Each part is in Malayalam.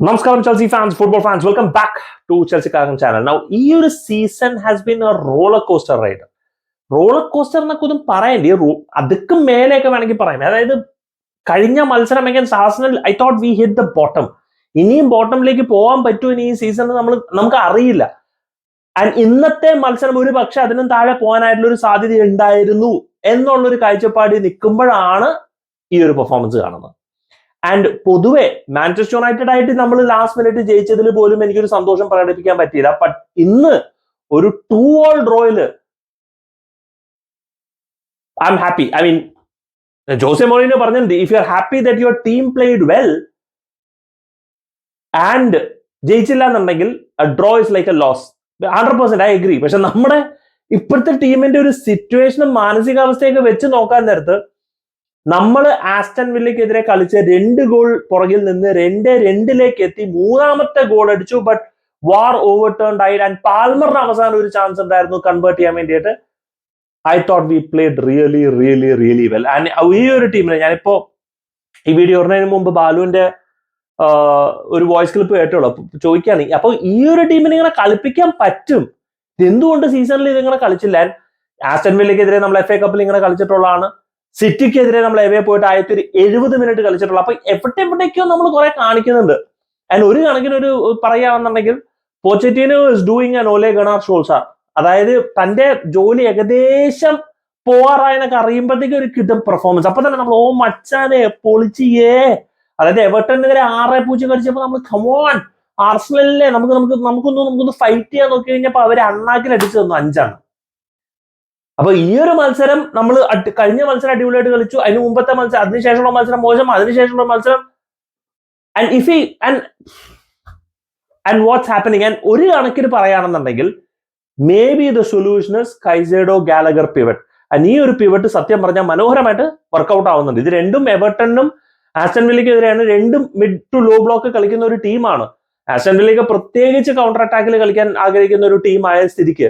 നമസ്കാരം Chelsea fans football fans welcome back to Chelsea കാരൻ channel now ഈ ഒരു season has been a roller coaster ride roller coaster എന്നൊക്കെ ഒന്നും പറയണ്ടേ അതൊക്കെ മേലെയൊക്കെ വേണമെങ്കിൽ പറയാം. അതായത് കഴിഞ്ഞ മത്സരം എങ്ങനെ സാസനൽ I thought we hit the bottom ഇനിയും ബോട്ടമിലേക്ക് പോകാൻ പറ്റുമോ ഇനി ഈ സീസണിൽ നമ്മൾ നമുക്ക് അറിയില്ല. ആൻഡ് ഇന്നത്തെ മത്സരം ഒരു പക്ഷെ അതിനും താഴെ പോകാനായിട്ടുള്ള ഒരു സാധ്യത ഉണ്ടായിരുന്നു. എന്നുള്ളൊരു കാഴ്ചപ്പാടിൽ നിൽക്കുമ്പോഴാണ് ഈ ഒരു പെർഫോമൻസ് കാണുന്നത്. ആൻഡ് പൊതുവെ മാഞ്ചസ്റ്റർ യുണൈറ്റഡ് ആയിട്ട് നമ്മൾ ലാസ്റ്റ് മിനിറ്റ് ജയിച്ചതിൽ പോലും എനിക്കൊരു സന്തോഷം പ്രകടിപ്പിക്കാൻ പറ്റിയില്ല. ബട്ട് ഇന്ന് ഒരു two all ഡ്രോയിൽ I'm happy I mean Jose Mourinho പറഞ്ഞിട്ടുണ്ട് if you are happy that your team played well and ജയിച്ചില്ല എന്നുണ്ടെങ്കിൽ draw is like a loss hundred percent I agree പക്ഷെ നമ്മുടെ ഇപ്പോഴത്തെ ടീമിന്റെ ഒരു സിറ്റുവേഷനും മാനസികാവസ്ഥയൊക്കെ വെച്ച് നോക്കാൻ നേരത്ത് നമ്മൾ ആസ്റ്റൺ വില്ലയ്ക്കെതിരെ കളിച്ച് രണ്ട് ഗോൾ പുറകിൽ നിന്ന് രണ്ട് രണ്ടിലേക്ക് എത്തി മൂന്നാമത്തെ ഗോൾ അടിച്ചു. ബട്ട് വാർ ഓവർ ടേൺ ആയി. ആൻഡ് പാൽമറിന് അവസാനം ഒരു ചാൻസ് ഉണ്ടായിരുന്നു കൺവേർട്ട് ചെയ്യാൻ വേണ്ടിയിട്ട്. I thought we played really really really well and ഈ ഒരു ടീമിനെ ഞാനിപ്പോ ഈ വീഡിയോ ഇടുന്നതിന് മുമ്പ് ബാലുവിന്റെ ഒരു വോയിസ് ക്ലിപ്പ് കേട്ടോളൂ അപ്പൊ ചോദിക്കാണ് അപ്പൊ ഈ ഒരു ടീമിനെ ഇങ്ങനെ കളിപ്പിക്കാൻ പറ്റും? എന്തുകൊണ്ട് സീസണിൽ ഇതിങ്ങനെ കളിച്ചില്ല? ആസ്റ്റൺ വില്ലയ്ക്കെതിരെ നമ്മൾ എഫ് എ കപ്പിൽ ഇങ്ങനെ കളിച്ചിട്ടുള്ളതാണ്. സിറ്റിക്കെതിരെ നമ്മൾ എവേ പോയിട്ട് ആയിരത്തി ഒരു എഴുപത് മിനിറ്റ് കളിച്ചിട്ടുള്ളൂ. അപ്പൊ എവിടെ എവിടേക്കോ നമ്മൾ കുറെ കാണിക്കുന്നുണ്ട്. അതിന് ഒരു കണക്കിന് ഒരു പറയുകയാണെന്നുണ്ടെങ്കിൽ പോച്ചറ്റീനോ ഇസ് ഡൂയിങ് ആൻ ഓലെ ഗണാർ ഷോൾസാർ അതായത് തന്റെ ജോലി ഏകദേശം പോവാറായെന്നൊക്കെ അറിയുമ്പോഴത്തേക്കും ഒരു കിട്ടും പെർഫോമൻസ് അപ്പൊ തന്നെ നമ്മൾ ഓ മച്ചാനെ പൊളിച്ചിയേ. അതായത് എവർട്ടനെതിരെ ആറ് പൂജ്യം കളിച്ചപ്പോൾ നമ്മൾ കമോൺ ആർസണലിലെ നമുക്ക് നമുക്ക് നമുക്കൊന്ന് നമുക്കൊന്ന് ഫൈറ്റ് ചെയ്യാൻ നോക്കി കഴിഞ്ഞപ്പോൾ അവർ അണ്ണാക്കിൽ അടിച്ചു തന്നു അഞ്ചാണ്. അപ്പൊ ഈ ഒരു മത്സരം നമ്മൾ കഴിഞ്ഞ മത്സരം അടിപൊളിയായിട്ട് കളിച്ചു. അതിന് മുമ്പത്തെ മത്സരം അതിനുശേഷമുള്ള മത്സരം മോശം അതിനുശേഷമുള്ള മത്സരം. ആൻഡ് ഇഫ് ഈ ആൻഡ് വാട്ട്സ് ഹാപ്പനിങ് ആൻഡ് ഒരു കണക്കിന് പറയുകയാണെന്നുണ്ടെങ്കിൽ maybe the solutions Caicedo Gallagher pivot and ഈ ഒരു പിവറ്റ് സത്യം പറഞ്ഞാൽ മനോഹരമായിട്ട് വർക്കൗട്ട് ആവുന്നുണ്ട്. ഇത് രണ്ടും എവർട്ടണിനും ആസ്റ്റൺ വില്ലയ്ക്കെതിരെയാണ് രണ്ടും മിഡ് ടു ലോ ബ്ലോക്ക് കളിക്കുന്ന ഒരു ടീമാണ് ആസ്റ്റൻ വില്ലയ്ക്ക് പ്രത്യേകിച്ച് കൗണ്ടർ അറ്റാക്കിൽ കളിക്കാൻ ആഗ്രഹിക്കുന്ന ഒരു ടീമായ സ്ഥിതിക്ക്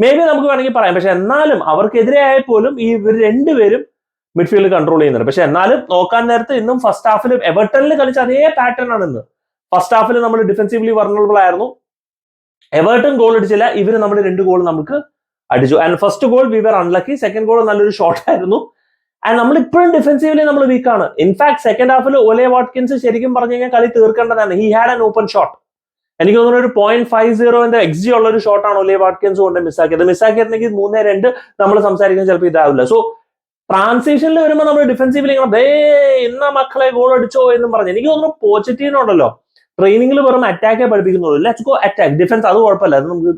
മേ ബി നമുക്ക് വേണമെങ്കിൽ പറയാം. പക്ഷെ എന്നാലും അവർക്കെതിരെ പോലും ഈ ഇവർ രണ്ടുപേരും മിഡ്ഫീൽഡ് കൺട്രോൾ ചെയ്യുന്നുണ്ട്. പക്ഷെ എന്നാലും നോക്കാൻ നേരത്ത് ഇന്നും ഫസ്റ്റ് ഹാഫിൽ എവർട്ടണിൽ കളിച്ച അതേ പാറ്റേൺ ആണ് ഇന്ന് ഫസ്റ്റ് ഹാഫിൽ നമ്മൾ ഡിഫെൻസീവ്ലി വർണബിൾ ആയിരുന്നു. എവർട്ടൺ ഗോൾ അടിച്ചില്ല. ഇവർ നമ്മൾ രണ്ട് ഗോൾ നമുക്ക് അടിച്ചു. And first goal we were unlucky second goal നല്ലൊരു ഷോട്ട് ആയിരുന്നു. ആൻഡ് നമ്മൾ ഇപ്പോഴും ഡിഫെൻസീവ്ലി നമ്മൾ വീക്കാണ് ഇൻഫാക്ട് സെക്കൻഡ് ഹാഫിൽ ഒലെ വാട്കിൻസ് ശരിക്കും പറഞ്ഞു കഴിഞ്ഞാൽ കളി തീർക്കേണ്ടതാണ്. He had an open shot എനിക്ക് തോന്നുന്നു ഒരു പോയിന്റ് ഫൈവ് സീറോന്റെ എക്സി ഉള്ള ഒരു ഷോട്ടാണ് ഒലിയ വാട്കിൻസ് കൊണ്ട് മിസ്സാക്കിയത് മിസ്സാക്കിയിരുന്നെങ്കിൽ മൂന്നേ രണ്ട് നമ്മൾ സംസാരിക്കുന്നത് ചിലപ്പോൾ ഇതാവില്ല. സോ ട്രാൻസിഷനിൽ വരുമ്പോൾ നമ്മൾ ഡിഫെൻസീവിൽ ഇങ്ങനെ ദേ ഇന്ന മക്കളെ ഗോൾ അടിച്ചോ എന്ന് പറഞ്ഞു. എനിക്ക് തോന്നുന്നു പോസിറ്റീവ് ഉണ്ടല്ലോ. ട്രെയിനിങ്ങിൽ വെറും അറ്റാക്കേ പഠിപ്പിക്കുന്നുള്ളൂ. ലെറ്റ്സ് ഗോ അറ്റാക്ക് ഡിഫൻസ് അത് കുഴപ്പമില്ല. അത് നമുക്ക്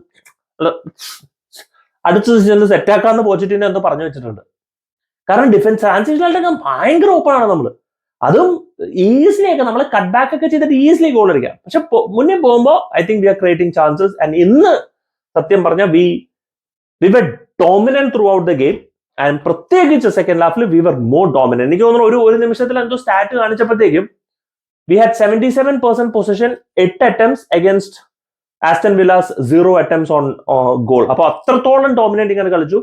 അടുത്ത സീസണിൽ സെറ്റ് ആക്കാന്ന് പോസിറ്റീവിനെ എന്തോ പറഞ്ഞു വെച്ചിട്ടുണ്ട്. കാരണം ഡിഫൻസ് ട്രാൻസിഷനായിട്ടൊക്കെ ഭയങ്കര ഓപ്പൺ ആണ് നമ്മൾ അതും ഈസിലി ഒക്കെ നമ്മൾ കട്ട് ബാക്ക് ഒക്കെ ചെയ്തിട്ട് ഈസിലി ഗോൾ അടിക്കാം. പക്ഷെ മുന്നേ പോകുമ്പോൾ I think we are creating chances and ഇന്ന് സത്യം പറഞ്ഞ we we were dominant throughout the game and പ്രത്യേകിച്ച് സെക്കൻഡ് ഹാഫിൽ വി വർ മോർ ഡോമിനന്റ് എനിക്ക് തോന്നുന്നു ഒരു ഒരു നിമിഷത്തിൽ എന്തോ stat കാണിച്ചപ്പോഴത്തേക്കും we had seventy seven percent possession എട്ട് attempts against Aston Villa zero attempts on goal അപ്പോൾ അത്രത്തോളം ഡോമിനന്റ് ഇങ്ങനെ കളിച്ചു.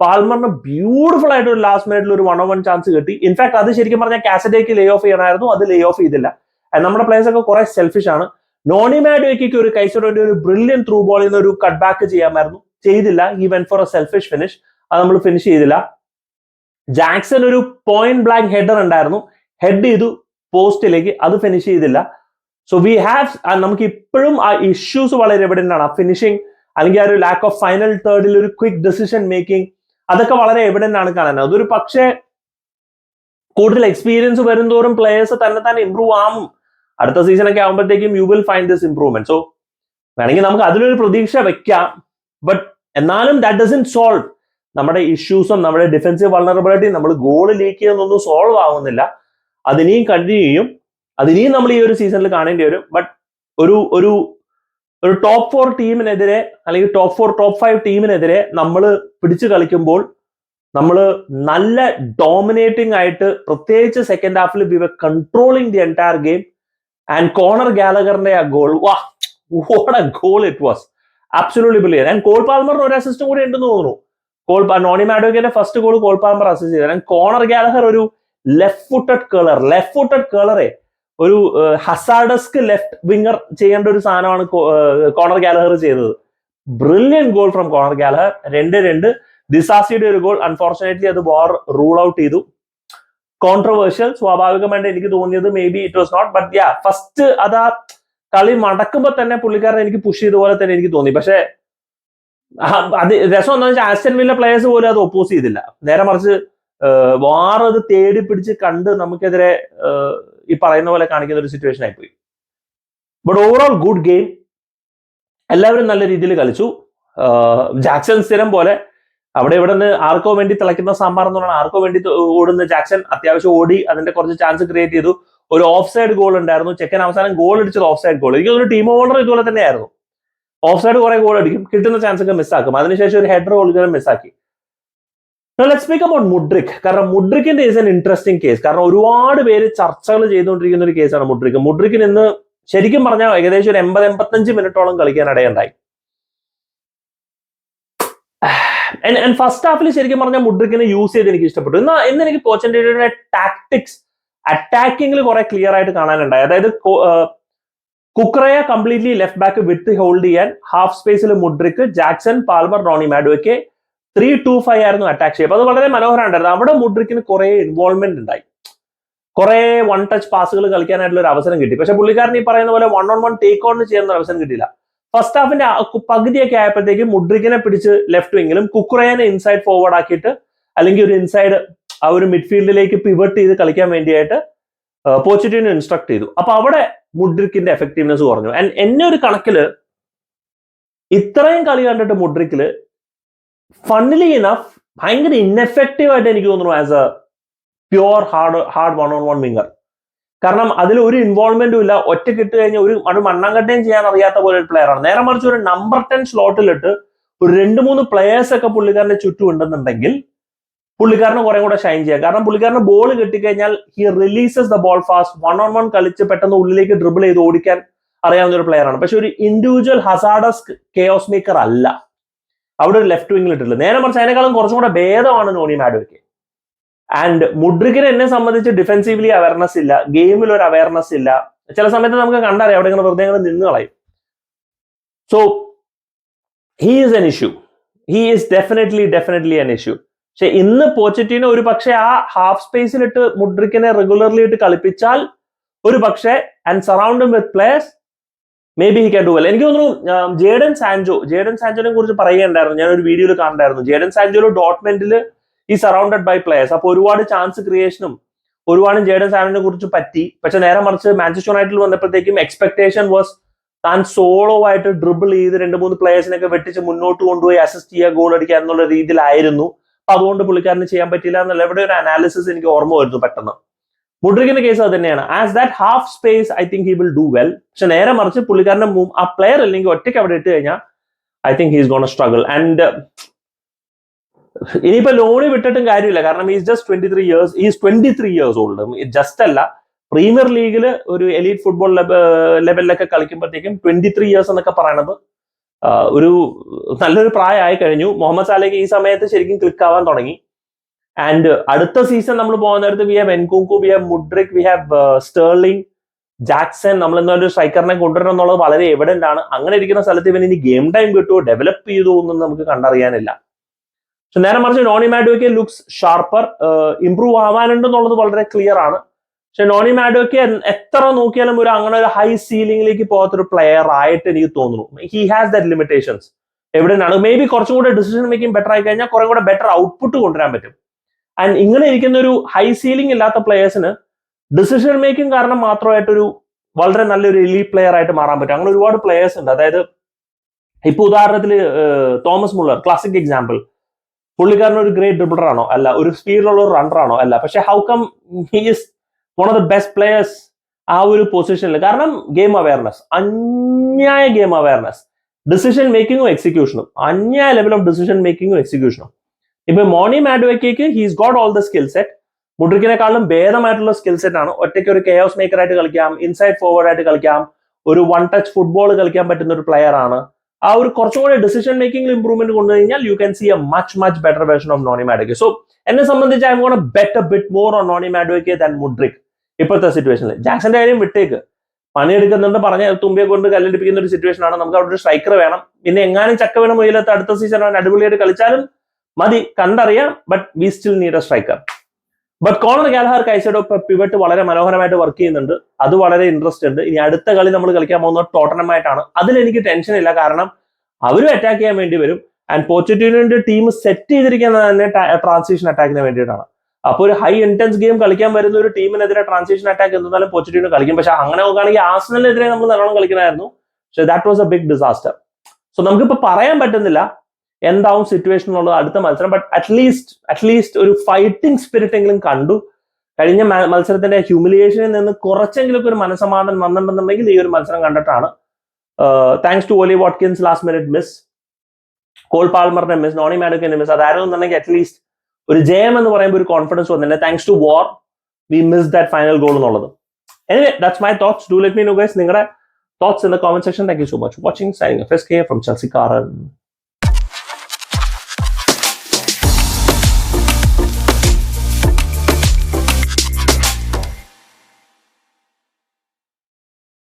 പാൽമറിന് ബ്യൂട്ടിഫുൾ ആയിട്ട് ഒരു ലാസ്റ്റ് മിനിറ്റിൽ ഒരു വൺ ഓൺ വൺ ചാൻസ് കിട്ടി. ഇൻഫാക്ട് അത് ശരിക്കും പറഞ്ഞാൽ കാസറ്റേക്ക് ലേ ഓഫ് ചെയ്യണമായിരുന്നു അത് ലേ ഓഫ് ചെയ്തില്ല. നമ്മുടെ പ്ലേയേഴ്സ് ഒക്കെ കുറെ സെൽഫിഷ് ആണ്. നോണി മാഡോയ്ക്ക് ഒരു കൈസോടെ ഒരു ബ്രില്യൻ ത്രൂ ബോളിൽ നിന്ന് ഒരു കട്ട് ബാക്ക് ചെയ്യാമായിരുന്നു. ചെയ്തില്ല ഈ went for a selfish finish അത് നമ്മൾ ഫിനിഷ് ചെയ്തില്ല. ജാക്സൺ ഒരു പോയിന്റ് ബ്ലാങ്ക് ഹെഡർ ഉണ്ടായിരുന്നു. ഹെഡ് ചെയ്തു പോസ്റ്റിലേക്ക് അത് ഫിനിഷ് ചെയ്തില്ല. സോ വി ഹാവ് നമുക്ക് ഇപ്പോഴും ആ ഇഷ്യൂസ് വളരെ എവിഡന്റ് ആണ്. ആ ഫിനിഷിംഗ് അല്ലെങ്കിൽ ആ ഒരു ലാക്ക് ഓഫ് ഫൈനൽ തേർഡിൽ ഒരു ക്വിക്ക് ഡെസിഷൻ മേക്കിംഗ് അതൊക്കെ വളരെ എവിഡന്റ് ആണ് കാണാൻ അതൊരു പക്ഷേ കൂടുതൽ എക്സ്പീരിയൻസ് വരുംതോറും പ്ലേയേഴ്സ് തന്നെ തന്നെ ഇമ്പ്രൂവ് ആവും. അടുത്ത സീസൺ ഒക്കെ ആകുമ്പോഴത്തേക്കും you will find this improvement so വേണമെങ്കിൽ നമുക്ക് അതിലൊരു പ്രതീക്ഷ വെക്കാം. ബട്ട് എന്നാലും ദാറ്റ് ഡസൻ സോൾവ് നമ്മുടെ ഇഷ്യൂസും നമ്മുടെ ഡിഫൻസീവ് വൾണറബിലിറ്റി നമ്മൾ ഗോൾ ലീക്ക് ചെയ്യുന്നൊന്നും സോൾവ് ആവുന്നില്ല. അതിനെയും കണ്ടിന്യൂ ചെയ്യും. അതിനെയും നമ്മൾ ഈ ഒരു സീസണിൽ കാണേണ്ടി വരും. ബട്ട് ഒരു ഒരു ഒരു ടോപ്പ് ഫോർ ടീമിനെതിരെ അല്ലെങ്കിൽ ടോപ്പ് ഫോർ ടോപ്പ് ഫൈവ് ടീമിനെതിരെ നമ്മൾ പിടിച്ചു കളിക്കുമ്പോൾ നമ്മൾ നല്ല ഡോമിനേറ്റിംഗ് ആയിട്ട് പ്രത്യേകിച്ച് second Hafil we were controlling the entire game and Conor ഗാലഗറിന്റെ ആ goal wow goal it was absolutely brilliant and Cole പാൽമറിന് ഒരു അസിസ്റ്റും കൂടി ഉണ്ടെന്ന് തോന്നുന്നു. Cole Noni മാഡോക്കിന്റെ first goal Cole Palmer assist ചെയ്തത് ആൻഡ് കോണർ ഗാലഹർ ഒരു left footed curler left footed കേളറെ ഒരു ഹസാഡസ്ക് ലെഫ്റ്റ് വിങ്ങർ ചെയ്യേണ്ട ഒരു സാധനമാണ് കോണർ ഗാലഹർ ചെയ്തത്. Brilliant goal from Conor Gallagher രണ്ട് രണ്ട്. ദിസാസിയുടെ ഒരു ഗോൾ അൺഫോർച്ചുനേറ്റ്ലി അത് വാർ റൂൾ ഔട്ട് ചെയ്തു. കോൺട്രവേഴ്ഷ്യൽ സ്വാഭാവികമായിട്ട് എനിക്ക് തോന്നിയത് maybe it was not but yeah first അത് ആ കളി മടക്കുമ്പോൾ തന്നെ പുള്ളിക്കാരൻ എനിക്ക് പുഷ് ചെയ്ത പോലെ തന്നെ എനിക്ക് തോന്നി. പക്ഷേ അത് രസം എന്താ വെച്ചാൽ ആസ്റ്റൻ വില്ല പ്ലേയേഴ്സ് പോലും അത് ഒപ്പോസ് ചെയ്തില്ല. നേരെ മറിച്ച് വാർ അത് തേടി പിടിച്ച് കണ്ട് നമുക്കെതിരെ ഈ പറയുന്ന പോലെ കാണിക്കുന്ന ഒരു സിറ്റുവേഷൻ ആയിപ്പോയി. ബട്ട് ഓവറോൾ ഗുഡ് ഗെയിം എല്ലാവരും നല്ല രീതിയിൽ കളിച്ചു. ജാക്സൺ സ്ഥിരം പോലെ അവിടെ ഇവിടെ നിന്ന് ആർക്കോ വേണ്ടി തിളയ്ക്കുന്ന സാമ്പാർ എന്ന് പറഞ്ഞാൽ ആർക്കോ വേണ്ടി ഓടുന്ന ജാക്സൺ അത്യാവശ്യം ഓടി അതിന്റെ കുറച്ച് ചാൻസ് ക്രിയേറ്റ് ചെയ്തു. ഒരു ഓഫ് സൈഡ് ഗോൾ ഉണ്ടായിരുന്നു. ചെക്കൻ അവസാനം ഗോൾ അടിച്ചത് ഓഫ് സൈഡ് ഗോൾ എനിക്ക് ഒരു ടീം ഓണർ ഇതുപോലെ തന്നെയായിരുന്നു. ഓഫ് സൈഡ് കുറെ ഗോൾ അടിക്കും. കിട്ടുന്ന ചാൻസ് ഒക്കെ മിസ്സാക്കും അതിനുശേഷം ഒരു ഹെഡർ ഗോൾ മിസ്സാക്കി ലെറ്റ് സ്പീക്ക് അബൌട്ട് മുഡ്രിക് കാരണം മുഡ്രിക്കിന്റെ ഈസ് എൻ ഇൻട്രസ്റ്റിംഗ് കേസ് കാരണം ഒരുപാട് പേര് ചർച്ചകൾ ചെയ്തുകൊണ്ടിരിക്കുന്ന ഒരു കേസാണ് മുഡ്രിക് മുഡ്രിക്കിന് ഇന്ന് ശരിക്കും പറഞ്ഞാൽ ഏകദേശം ഒരു എൺപത് എൺപത്തഞ്ച് മിനിറ്റോളം കളിക്കാൻ ഇടയുണ്ടായി. ഫസ്റ്റ് ഹാഫിൽ ശരിക്കും പറഞ്ഞാൽ മുഡ്രിക്കിനെ യൂസ് ചെയ്ത് എനിക്ക് ഇഷ്ടപ്പെട്ടു. എന്നാൽ ഇന്ന് എനിക്ക് കോച്ചിന്റെ ടാക്ടിക്സ് അറ്റാക്കിങ്ങിൽ കുറെ ക്ലിയർ ആയിട്ട് കാണാനുണ്ടായി. അതായത് Cucurella completely left back with hold ചെയ്യാൻ ഹാഫ് സ്പേസിൽ മുഡ്രിക്ക് ജാക്സൺ പാൽമർ റോണി മാഡുവയ്ക്ക് ത്രീ ടു ഫൈവ് ആയിരുന്നു അറ്റാക്ക് അപ്പൊ അത് വളരെ മനോഹരമായിട്ടായിരുന്നു അവിടെ മുഡ്രിക്കിന് കുറെ ഇൻവോൾവ്മെന്റ് ഉണ്ടായി. കുറെ വൺ ടച്ച് പാസുകൾ കളിക്കാനായിട്ടുള്ള ഒരു അവസരം കിട്ടി. പക്ഷെ പുള്ളിക്കാരൻ ഈ പറയുന്ന പോലെ one on one take on ചെയ്യുന്ന അവസരം കിട്ടിയില്ല. ഫസ്റ്റ് ഹാഫിന്റെ പകുതിയൊക്കെ ആയപ്പോഴത്തേക്ക് മുഡ്രിക്കിനെ പിടിച്ച് ലെഫ്റ്റ് വിങ്ങിലും കുക്രയനെ ഇൻസൈഡ് ഫോർവേഡ് ആക്കിയിട്ട് അല്ലെങ്കിൽ ഒരു ഇൻസൈഡ് ആ ഒരു മിഡ്ഫീൽഡിലേക്ക് പിവട്ട് ചെയ്ത് കളിക്കാൻ വേണ്ടിയായിട്ട് പോച്ചിറ്റീവിനെ ഇൻസ്ട്രക്ട് ചെയ്തു. അപ്പൊ അവിടെ മുഡ്രിക്കിന്റെ എഫക്റ്റീവ്നെസ് കുറഞ്ഞു. ആൻഡ് എന്നെ ഒരു കണക്കിൽ ഇത്രയും കളി കണ്ടിട്ട് മുഡ്രിക്കിൽ ഫണ്ണിലി ഇനഫ് ഭയങ്കര ഇൻഎഫക്റ്റീവ് ആയിട്ട് എനിക്ക് തോന്നുന്നു as a pure hard hard one on one winger കാരണം അതിൽ ഒരു ഇൻവോൾവ്മെന്റും ഇല്ല. ഒറ്റ കിട്ട് കഴിഞ്ഞാൽ ഒരു അത് മണ്ണാങ്കട്ടയും ചെയ്യാൻ അറിയാത്ത പോലെ ഒരു പ്ലെയർ ആണ്. നേരെ മറിച്ച് ഒരു നമ്പർ ടെൻ സ്ലോട്ടിലിട്ട് ഒരു രണ്ട് മൂന്ന് പ്ലെയേഴ്സ് ഒക്കെ പുള്ളിക്കാരന്റെ ചുറ്റും ഉണ്ടെന്നുണ്ടെങ്കിൽ പുള്ളിക്കാരന് കുറെ കൂടെ ഷൈൻ ചെയ്യാം. കാരണം പുള്ളിക്കാരന് ബോൾ കിട്ടിക്കഴിഞ്ഞാൽ he releases the ball fast one on one കളിച്ച് പെട്ടെന്ന് ഉള്ളിലേക്ക് ഡ്രിബിൾ ചെയ്ത് ഓടിക്കാൻ അറിയാവുന്ന ഒരു പ്ലെയർ ആണ്. പക്ഷെ ഒരു ഇൻഡിവിജ്വൽ ഹസാഡസ് കെയോസ് മേക്കർ അല്ല. അവിടെ ഒരു ലെഫ്റ്റ് വിങ്ങിൽ ഇട്ടില്ല നേരെ മറിച്ച് അതിനേക്കാളും കുറച്ചും കൂടെ ഭേദമാണ് നോണി മാഡോയ്ക്ക് ആൻഡ് മുഡ്രിക്കിനെ എന്നെ സംബന്ധിച്ച് ഡിഫെൻസീവ്ലി അവയർനെസ് ഇല്ല. ഗെയിമിൽ ഒരു അവയർനെസ് ഇല്ല. ചില സമയത്ത് നമുക്ക് കണ്ടറിയാം അവിടെ ഇങ്ങനെ വെറുതെ ഇങ്ങനെ നിന്ന് കളയും. So he is an issue he is definitely definitely an issue പക്ഷെ ഇന്ന് പോച്ചറ്റീനോ ഒരു പക്ഷെ ആ ഹാഫ് സ്പേസിലിട്ട് മുഡ്രിക്കിനെ റെഗുലർലി ഇട്ട് കളിപ്പിച്ചാൽ ഒരു പക്ഷേ and surrounding with players maybe he can do well എനിക്ക് തോന്നുന്നു ജേഡൻ സാൻജോ ജേഡൻ സാൻജോനെ കുറിച്ച് പറയുകയുണ്ടായിരുന്നു. ഞാൻ ഒരു വീഡിയോയിൽ കാണണ്ടായിരുന്നു ജേഡൻ സാൻജോ ഡോട്ട്മെന്റിൽ ഈ സറൗണ്ടഡ് ബൈ പ്ലേയേഴ്സ് അപ്പൊ ഒരുപാട് ചാൻസ് ക്രിയേഷനും ഒരുപാട് ജേഡൻ സാൻജോനെ കുറിച്ച് പറ്റി. പക്ഷെ നേരെ മറിച്ച് മാഞ്ചസ്റ്റർ യുണൈറ്റഡിൽ വന്നപ്പോഴത്തേക്കും എക്സ്പെക്ടേഷൻ വാസ് താൻ സോളോ ആയിട്ട് ഡ്രിബിൾ ചെയ്ത് രണ്ട് മൂന്ന് പ്ലേയേഴ്സിനൊക്കെ വെട്ടിച്ച് മുന്നോട്ട് കൊണ്ടുപോയി അസിസ്റ്റ് ചെയ്യുക ഗോൾ അടിക്കുക എന്നുള്ള രീതിയിലായിരുന്നു. അപ്പൊ അതുകൊണ്ട് പുള്ളിക്കാരന് ചെയ്യാൻ പറ്റില്ല എന്നുള്ള ഇവിടെ ഒരു അനാലിസിസ് എനിക്ക് ഓർമ്മ വരുന്നു പെട്ടെന്ന്. മുഡ്രിക്കിന്റെ കേസ് അത് തന്നെയാണ്. As that half space I think he will do well പക്ഷെ നേരെ മറിച്ച് പുള്ളിക്കാരന്റെ ആ പ്ലെയർ അല്ലെങ്കിൽ ഒറ്റയ്ക്ക് അവിടെ ഇട്ട് കഴിഞ്ഞാൽ I think he's gonna struggle and ഇനിയിപ്പോ ലോണി വിട്ടിട്ടും കാര്യമില്ല. കാരണം is just twenty three years is twenty three years old just അല്ല. പ്രീമിയർ ലീഗിൽ ഒരു എലീറ്റ് ഫുട്ബോൾ ലെവലിലൊക്കെ കളിക്കുമ്പോഴത്തേക്കും ട്വന്റി ത്രീ ഇയേഴ്സ് എന്നൊക്കെ പറയണത് ഒരു നല്ലൊരു പ്രായമായി കഴിഞ്ഞു. മുഹമ്മദ് സാലേക്ക് ഈ സമയത്ത് ശരിക്കും ക്ലിക്ക് ആവാൻ തുടങ്ങി. ആൻഡ് അടുത്ത സീസൺ നമ്മൾ പോകുന്ന നേരത്ത് we have Nkunku we have Mudryk we have Sterling Jackson നമ്മൾ എന്നൊരു സ്ട്രൈക്കറിനെ കൊണ്ടുവരണം എന്നുള്ളത് വളരെ എവിഡന്റ് ആണ്. അങ്ങനെ ഇരിക്കുന്ന സ്ഥലത്ത് ഇവൻ ഇനി ഗെയിം ടൈം കിട്ടുമോ ഡെവലപ്പ് ചെയ്തു എന്നൊന്നും നമുക്ക് കണ്ടറിയാനില്ല. പക്ഷെ നേരെ മറിച്ച് നോണി മാഡോയ്ക്ക് ലുക്സ് ഷാർപ്പർ ഇംപ്രൂവ് ആവാനുണ്ടെന്നുള്ളത് വളരെ ക്ലിയർ ആണ്. പക്ഷെ നോണി മാഡോയ്ക്ക് എത്ര നോക്കിയാലും ഒരു അങ്ങനെ ഒരു ഹൈ സീലിംഗിലേക്ക് പോകാത്തൊരു പ്ലെയർ ആയിട്ട് എനിക്ക് തോന്നുന്നു. ഹി ഹാസ് ദറ്റ് ലിമിറ്റേഷൻസ് എവിടെയാണ് മേ ബി കുറച്ചും കൂടെ ഡിസിഷൻ മേക്കിംഗ് ബെറ്റർ ആയി കഴിഞ്ഞാൽ കുറെ കൂടെ ബെറ്റർ ഔട്ട്പുട്ട് കൊണ്ടുവരാൻ പറ്റും. ആൻഡ് ഇങ്ങനെ ഇരിക്കുന്ന ഒരു ഹൈ സീലിംഗ് ഇല്ലാത്ത പ്ലെയേഴ്സിന് ഡിസിഷൻ മേക്കിംഗ് കാരണം മാത്രമായിട്ടൊരു വളരെ നല്ലൊരു എലി പ്ലെയർ ആയിട്ട് മാറാൻ പറ്റും. അങ്ങനെ ഒരുപാട് പ്ലെയേഴ്സ് ഉണ്ട്. അതായത് ഇപ്പൊ ഉദാഹരണത്തിൽ തോമസ് മുള്ളർ ക്ലാസിക് എക്സാമ്പിൾ പുള്ളിക്കാരൻ ഒരു ഗ്രേറ്റ് ഡ്രിബിളർ ആണോ? അല്ല ഒരു സ്പീഡിലുള്ള ഒരു റണ്ണർ ആണോ? അല്ല പക്ഷെ how come he is one of the best players ആ ഒരു പൊസിഷനിൽ കാരണം ഗെയിം അവയർനെസ് അന്യായ ഗെയിം അവയർനെസ് ഡിസിഷൻ മേക്കിങ്ങും എക്സിക്യൂഷനും അന്യായ ലെവൽ ഓഫ് ഡിസിഷൻ മേക്കിങ്ങും എക്സിക്യൂഷനും ഇപ്പൊ Noni മാഡുവയ്ക്കേക്ക് he's got all the skill set മുഡ്രിക്കിനെക്കാളും ഭേദമായിട്ടുള്ള സ്കിൽ സെറ്റ് ആണ്. ഒറ്റയ്ക്ക് ഒരു കെയോസ് മേക്കർ ആയിട്ട് കളിക്കാം ഇൻസൈഡ് ഫോർവേഡ് ആയിട്ട് കളിക്കാം ഒരു വൺ ടച്ച് ഫുട്ബോൾ കളിക്കാൻ പറ്റുന്ന ഒരു പ്ലെയർ ആണ്. ആ ഒരു കുറച്ചും കൂടെ ഡിസിഷൻ മേക്കിംഗ് ഇംപ്രൂവ്മെന്റ് കൊണ്ടു കഴിഞ്ഞാൽ you can see a much much better version of Noni മാഡോക്കെ so എന്നെ സംബന്ധിച്ച് I want better bit more on Noni മാഡോക്കെ than Mudryk ഇപ്പോഴത്തെ സിറ്റുവേഷനിൽ ജാക്സന്റെ കാര്യം വിട്ടേക്ക്. പണിയെടുക്കുന്നുണ്ട് പറഞ്ഞ തുമ്പിയെ കൊണ്ട് കല്ലെടുപ്പിക്കുന്ന ഒരു സിറ്റുവേഷൻ ആണ്. നമുക്ക് അവിടെ ഒരു സ്ട്രൈക്കർ വേണം. പിന്നെ എങ്ങാനും ചക്ക വേണം മുയിലത്ത് അടുത്ത സീസൺ അടിപൊളിയായിട്ട് കളിച്ചാലും മതി കണ്ടറിയാം but we still need a striker but Conor Gallagher Caicedo pivot വളരെ മനോഹരമായിട്ട് വർക്ക് ചെയ്യുന്നുണ്ട്. അത് വളരെ ഇൻട്രസ്റ്റ് ഉണ്ട്. ഇനി അടുത്ത കളി നമ്മൾ കളിക്കാൻ പോകുന്നത് ടോട്ടനമായിട്ടാണ് അതിൽ എനിക്ക് ടെൻഷൻ ഇല്ല. കാരണം അവരും അറ്റാക്ക് ചെയ്യാൻ വേണ്ടി വരും. ആൻഡ് പോച്ചറ്റിനോന്റെ ടീം സെറ്റ് ചെയ്തിരിക്കുന്നത് തന്നെ ട്രാൻസിഷൻ അറ്റാക്കിന് വേണ്ടിയിട്ടാണ്. അപ്പോൾ ഒരു ഹൈ ഇന്റൻസ് ഗെയിം കളിക്കാൻ വരുന്ന ഒരു ടീമിനെതിരെ ട്രാൻസിഷൻ അറ്റാക്ക് എന്തായാലും പോച്ചറ്റിനോ കളിക്കും. പക്ഷെ അങ്ങനെ നോക്കുകയാണെങ്കിൽ ആസനലിനെതിരെ നമ്മൾ നല്ലോണം കളിക്കണമായിരുന്നു. പക്ഷെ that was a big disaster so നമുക്കിപ്പോൾ പറയാൻ പറ്റുന്നില്ല. എന്താവും സിറ്റുവേഷൻ എന്നുള്ളത് അടുത്ത മത്സരം. But at least at least ഒരു ഫൈറ്റിംഗ് സ്പിരിറ്റ് എങ്കിലും കണ്ടു. കഴിഞ്ഞ മത്സരത്തിന്റെ ഹ്യൂമിലിയേഷനിൽ നിന്ന് കുറച്ചെങ്കിലും ഒരു മനസമാധാനം വന്നിട്ടുണ്ടെന്നുണ്ടെങ്കിൽ ഈ ഒരു മത്സരം കണ്ടിട്ടാണ്. Thanks to Ollie Watkins last minute miss Cole പാൽമറിന്റെ miss Noni മാഡുക്കിന്റെ മിസ് അതായിരുന്നുണ്ടെങ്കിൽ അറ്റ്ലീസ്റ്റ് ഒരു ജയം എന്ന് പറയുമ്പോൾ ഒരു കോൺഫിഡൻസ് വന്നില്ല. Thanks to VAR we miss that final goal എന്നുള്ളത്. Anyway that's my thoughts do let me know guys നിങ്ങളുടെ thoughts in the comment section thank you so much watching signing F S K from ചൽസിക്കാരൻ